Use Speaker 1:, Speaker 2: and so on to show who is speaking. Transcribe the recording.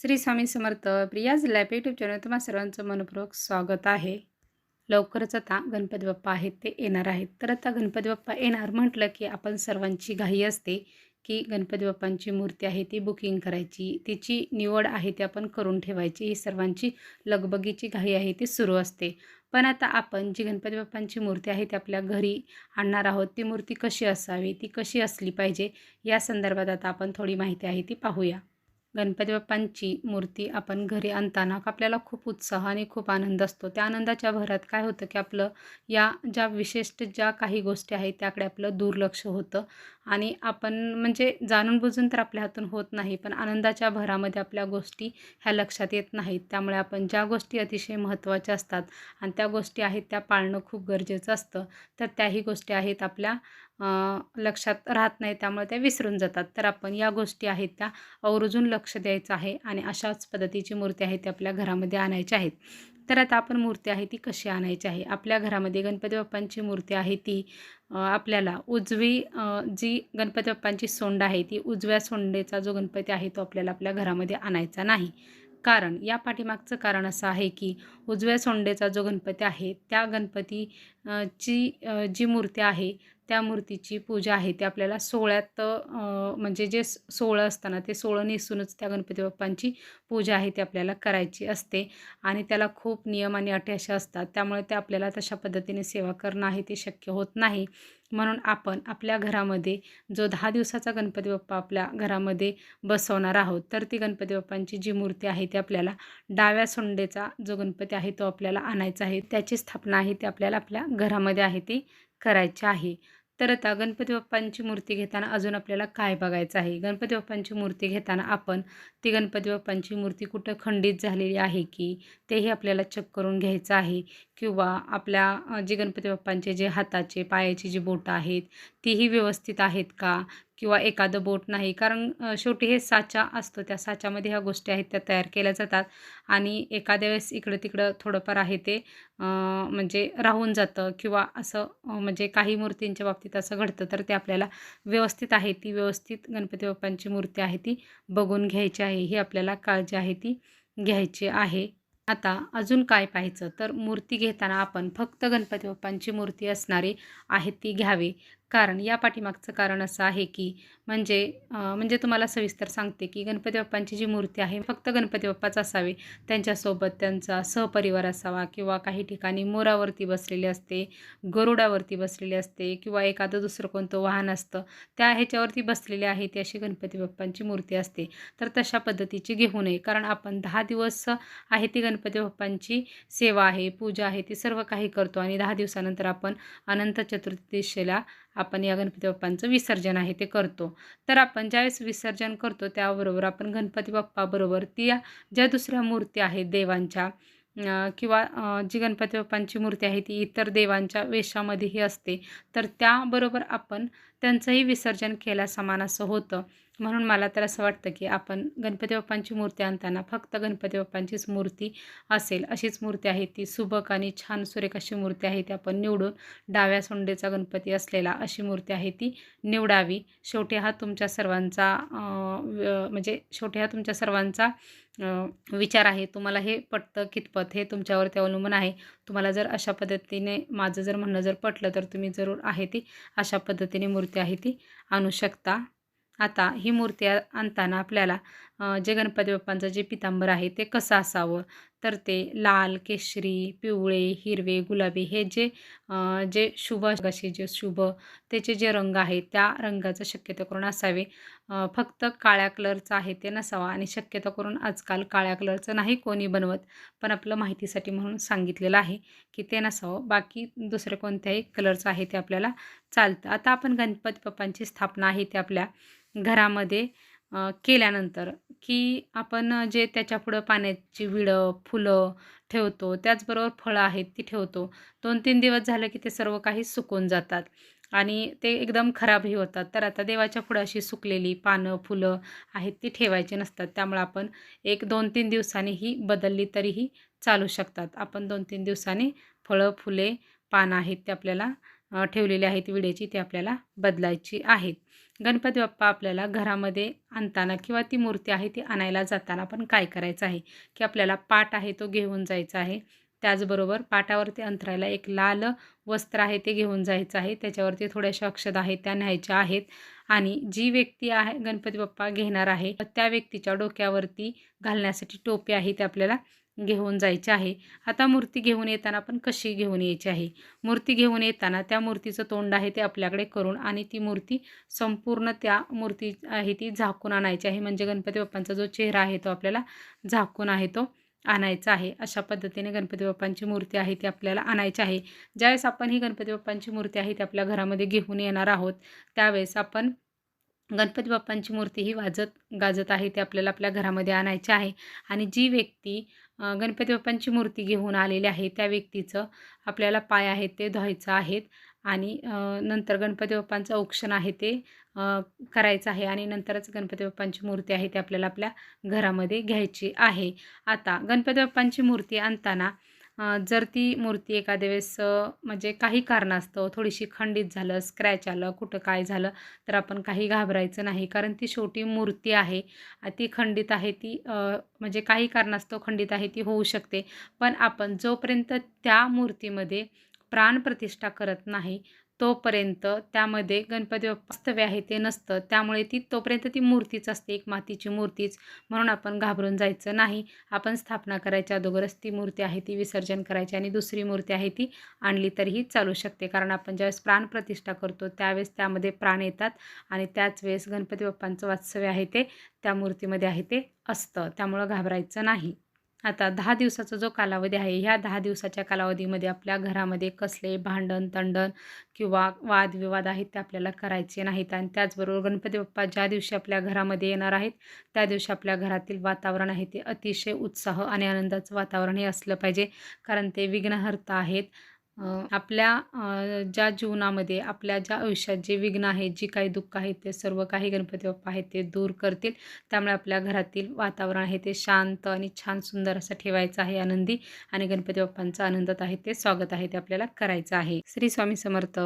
Speaker 1: Shri Swami Samarth. Priya's lap YouTube channel तुम्हाला सर्वांचं मनपूर्वक स्वागत आहे. लवकरच आता गणपती बाप्पा आहेत ते येणार आहेत. तर आता गणपती बाप्पा येणार म्हटलं की आपण सर्वांची घाई असते की गणपती बाप्पांची मूर्ती आहे ती बुकिंग करायची. तिची निवड आहे ती आपण करून ठेवायची. ही सर्वांची लगबगीची घाई आहे ती सुरू असते. पण आता आपण जी गणपती बाप्पांची मूर्ती आहे ती आपल्या घरी आणणार आहोत. ती मूर्ती कशी असावी ती कशी असली पाहिजे या संदर्भात आता आपण थोडी माहिती आहे ती पाहूया. गणपती बाप्पांची मूर्ती आपण घरी आणताना आपल्याला खूप उत्साह आणि खूप आनंद असतो. त्या आनंदाच्या भरात काय होतं की आपलं या ज्या विशिष्ट ज्या काही गोष्टी आहेत त्याकडे आपलं दुर्लक्ष होतं. आणि आपण म्हणजे जाणून बुजून तर आपल्या हातून होत नाही पण आनंदाच्या भरामध्ये आपल्या गोष्टी ह्या लक्षात येत नाहीत. त्यामुळे आपण ज्या गोष्टी अतिशय महत्त्वाच्या असतात आणि त्या गोष्टी आहेत त्या पाळणं खूप गरजेचं असतं. तर त्याही गोष्टी आहेत आपल्या लक्षात राहत नाही त्यामुळे त्या विसरून जातात. तर आपण या गोष्टी आहेत त्या आवर्जून लक्ष द्यायचं आहे आणि अशाच पद्धतीची मूर्ती आहे ती आपल्या घरामध्ये आणायची आहेत. तर आता आपण मूर्ती आहे ती कशी आणायची आहे? आपल्या घरामध्ये गणपती बाप्पांची मूर्ती आहे ती आपल्याला उजवी जी गणपती बाप्पांची सोंड आहे ती उजव्या सोंडेचा जो गणपती आहे तो आपल्याला आपल्या घरामध्ये आणायचा नाही. कारण या पाठीमागचं कारण असं आहे की उजव्या सोंडेचा जो गणपती आहे त्या गणपती ची जी मूर्ती आहे त्या मूर्तीची पूजा आहे ते आपल्याला सोहळ्यात म्हणजे जे सोहळं असताना ते सोहळं नेसूनच त्या गणपती बाप्पांची पूजा आहे ती आपल्याला करायची असते. आणि त्याला खूप नियम आणि अटी अशा असतात त्यामुळे ते आपल्याला तशा पद्धतीने सेवा करणं आहे ते शक्य होत नाही. म्हणून आपण आपल्या घरामध्ये जो दहा दिवसाचा गणपती बाप्पा आपल्या घरामध्ये बसवणार आहोत तर ती गणपती बाप्पांची जी मूर्ती आहे ती आपल्याला डाव्या सोंडेचा जो गणपती आहे तो आपल्याला आणायचा आहे. त्याची स्थापना आहे ती आपल्याला आपल्या घरामध्ये आहे ती करायची आहे. तर आता गणपती बाप्पांची मूर्ती घेताना अजून आपल्याला काय बघायचं आहे? गणपती बाप्पांची मूर्ती घेताना आपण ती गणपती बाप्पांची मूर्ती कुठं खंडित झालेली आहे की तेही आपल्याला चेक करून घ्यायचं आहे? किंवा आपल्या जे गणपती बाप्पांचे जे हाताचे पायाची जी बोटं आहेत तीही व्यवस्थित आहेत का? किंवा एखादं बोट नाही. कारण शेवटी हे साचा असतो. त्या साच्यामध्ये ह्या गोष्टी आहेत त्या तयार केल्या जातात. आणि एखाद्या वेळेस इकडं तिकडं थोडंफार आहे ते म्हणजे राहून जातं किंवा असं म्हणजे काही मूर्तींच्या बाबतीत असं घडतं तर ते आपल्याला व्यवस्थित आहे ती. व्यवस्थित गणपती बाप्पांची मूर्ती आहे ती. बघून घ्यायची आहे ही आपल्याला काळजी आहे ती घ्यायची आहे. आता अजून काय पाहायचं? तर मूर्ती घेताना आपण फक्त गणपती बाप्पांची मूर्ती असणारी आहे ती घ्यावी. कारण या पाठीमागचं कारण असं आहे की म्हणजे म्हणजे तुम्हाला सविस्तर सांगते की गणपती बाप्पांची जी मूर्ती आहे फक्त गणपती बाप्पाच असावे. त्यांच्यासोबत त्यांचा सहपरिवार असावा किंवा काही ठिकाणी मोरावरती बसलेले असते गरुडावरती बसलेले असते किंवा एखादं दुसरं कोणतं वाहन असतं त्या ह्याच्यावरती बसलेले आहे ती अशी गणपती बाप्पांची मूर्ती असते. तर तशा पद्धतीची घेऊ नये. कारण आपण दहा दिवस आहे ती गणपती बाप्पांची सेवा आहे पूजा आहे ती सर्व काही करतो आणि दहा दिवसानंतर आपण अनंत चतुर्दशीला आपण या गणपती बाप्पांचं विसर्जन आहे ते करतो. तर आपण ज्यावेळेस विसर्जन करतो त्याबरोबर आपण गणपती बाप्पाबरोबर ती ज्या दुसऱ्या मूर्ती आहेत देवांच्या किंवा जी गणपती बाप्पांची मूर्ती आहे ती इतर देवांच्या वेशामध्येही असते. तर त्याबरोबर आपण त्यांचंही विसर्जन केल्या समान असं होतं. म्हणून मला तर असं वाटतं की आपण गणपती बाप्पांची मूर्ती आणताना फक्त गणपती बाप्पांचीच मूर्ती असेल अशीच मूर्ती आहे ती सुबक आणि छान सुरेख अशी मूर्ती आहे ती आपण निवडून डाव्या सोंडेचा गणपती असलेला अशी मूर्ती आहे ती निवडावी. शेवटी हा तुमच्या सर्वांचा म्हणजे शेवटी हा तुमच्या सर्वांचा विचार आहे. तुम्हाला हे पटतं कितपत हे तुमच्यावरती अवलंबून आहे. तुम्हाला जर अशा पद्धतीने माझं जर म्हणणं जर पटलं तर तुम्ही जरूर आहे ती अशा पद्धतीने मूर्ती आहे ती आणू शकता. आता ही मूर्ती आणताना आपल्याला जे गणपती बाप्पांचं जे पितांबर आहे ते कसं असावं? तर ते लाल केशरी पिवळे हिरवे गुलाबी हे जे जे शुभ असे जे शुभ त्याचे जे रंग आहेत त्या रंगाचं शक्यता करून असावे. फक्त काळ्या कलरचं आहे ते नसावा आणि शक्यतो करून आजकाल काळ्या कलरचं नाही कोणी बनवत पण आपलं माहितीसाठी म्हणून सांगितलेलं आहे की ते नसावं. बाकी दुसरे कोणत्याही कलरचं आहे ते आपल्याला चालतं. आता आपण गणपती बाप्पांची स्थापना आहे ते आपल्या घरामध्ये केल्यानंतर की आपण जे त्याच्यापुढं पाण्याची विडं फुलं ठेवतो त्याचबरोबर फळं आहेत ती ठेवतो. दोन तीन दिवस झालं की ते सर्व काही सुकून जातात. आणि ते एकदम खराबही होतात. तर आता देवाच्या पुढं अशी सुकलेली पानं फुलं आहेत ती ठेवायची नसतात. त्यामुळे आपण एक दोन तीन दिवसांनी ही बदलली तरीही चालू शकतात. आपण दोन तीन दिवसांनी फळं फुले पानं आहेत ते आपल्याला ठेवलेली आहेत विड्याची ती आपल्याला बदलायची आहेत. गणपती बाप्पा आपल्याला घरामध्ये आणताना किंवा ती मूर्ती आहे ती आणायला जाताना पण काय करायचं आहे? की आपल्याला पाट आहे तो घेऊन जायचा आहे. त्याचबरोबर पाटावरती अंतरायला एक लाल वस्त्र आहे ते घेऊन जायचं आहे. त्याच्यावरती थोड्याशा अक्षदा आहेत त्या न्यायच्या आहेत. आणि जी व्यक्ती आहे गणपती बाप्पा घेणार आहे त्या व्यक्तीच्या डोक्यावरती घालण्यासाठी टोपी आहे ते आपल्याला घेऊन जायचे आहे. आता मूर्ती घेऊन येताना पण कशी घेऊन यायची आहे? मूर्ती घेऊन येताना त्या मूर्तीचं तोंड आहे ते आपल्याकडे करून आणि ती मूर्ती संपूर्ण त्या मूर्ती आहे ती झाकून आणायची आहे. म्हणजे गणपती बाप्पांचा जो चेहरा आहे तो आपल्याला झाकून आहे तो आणायचा आहे. अशा पद्धतीने गणपती बाप्पांची मूर्ती आहे ती आपल्याला आणायची आहे. ज्यावेळेस आपण ही गणपती बाप्पांची मूर्ती आहे ती आपल्या घरामध्ये घेऊन येणार आहोत त्यावेळेस आपण गणपती बाप्पांची मूर्ती ही वाजत गाजत आहे ते आपल्याला आपल्या घरामध्ये आणायची आहे. आणि जी व्यक्ती गणपती बाप्पांची मूर्ती घेऊन आलेली आहे त्या व्यक्तीचं आपल्याला पाय आहेत ते धुवायचं आहेत. आणि नंतर गणपती बाप्पांचं औक्षण आहे ते करायचं आहे. आणि नंतरच गणपती बाप्पांची मूर्ती आहे ते आपल्याला आपल्या घरामध्ये घ्यायची आहे. आता गणपती बाप्पांची मूर्ती आणताना जर ती मूर्ती एखाद्या वेळेस म्हणजे काही कारणास्तव थोडीशी खंडित झालं स्क्रॅच आलं कुठं काय झालं तर आपण काही घाबरायचं नाही. कारण ती छोटी मूर्ती आहे ती खंडित आहे ती म्हणजे काही कारणास्तव खंडित आहे ती होऊ शकते. पण आपण जोपर्यंत त्या मूर्तीमध्ये प्राणप्रतिष्ठा करत नाही तोपर्यंत त्यामध्ये गणपती वास्तव्य आहे ते नसतं. त्यामुळे ती तोपर्यंत ती मूर्तीच असते. एक मातीची मूर्तीच. म्हणून आपण घाबरून जायचं नाही. आपण स्थापना करायच्या अगोदरच ती मूर्ती आहे ती विसर्जन करायची आणि दुसरी मूर्ती आहे ती आणली तरीही चालू शकते. कारण आपण ज्यावेळेस प्राणप्रतिष्ठा करतो त्यावेळेस त्यामध्ये प्राण येतात आणि त्याच वेळेस गणपती बाप्पांचं वास्तव्य आहे ते त्या मूर्तीमध्ये आहे ते असतं. त्यामुळं घाबरायचं नाही. आता दहा दिवसाचा जो कालावधी आहे ह्या दहा दिवसाच्या कालावधीमध्ये आपल्या घरामध्ये कसले भांडण तंडण किंवा वादविवाद आहेत ते आपल्याला करायचे नाहीत. आणि त्याचबरोबर गणपती बाप्पा ज्या दिवशी आपल्या घरामध्ये येणार आहेत त्या दिवशी आपल्या घरातील वातावरण आहे ते अतिशय उत्साह आणि आनंदाचं वातावरण हे असलं पाहिजे. कारण ते विघ्नहर्ता आहेत. आपल्या ज्या जीवनामध्ये आपल्या ज्या आयुष्यात जे विघ्न आहेत जी काही दुःख आहेत ते सर्व काही गणपती बाप्पा आहेत ते दूर करतील. त्यामुळे आपल्या घरातील वातावरण आहे ते शांत आणि छान सुंदर असं ठेवायचं आहे आनंदी आणि गणपती बाप्पांचा आनंदात आहे ते स्वागत आहे ते आपल्याला करायचं आहे. श्री स्वामी समर्थ.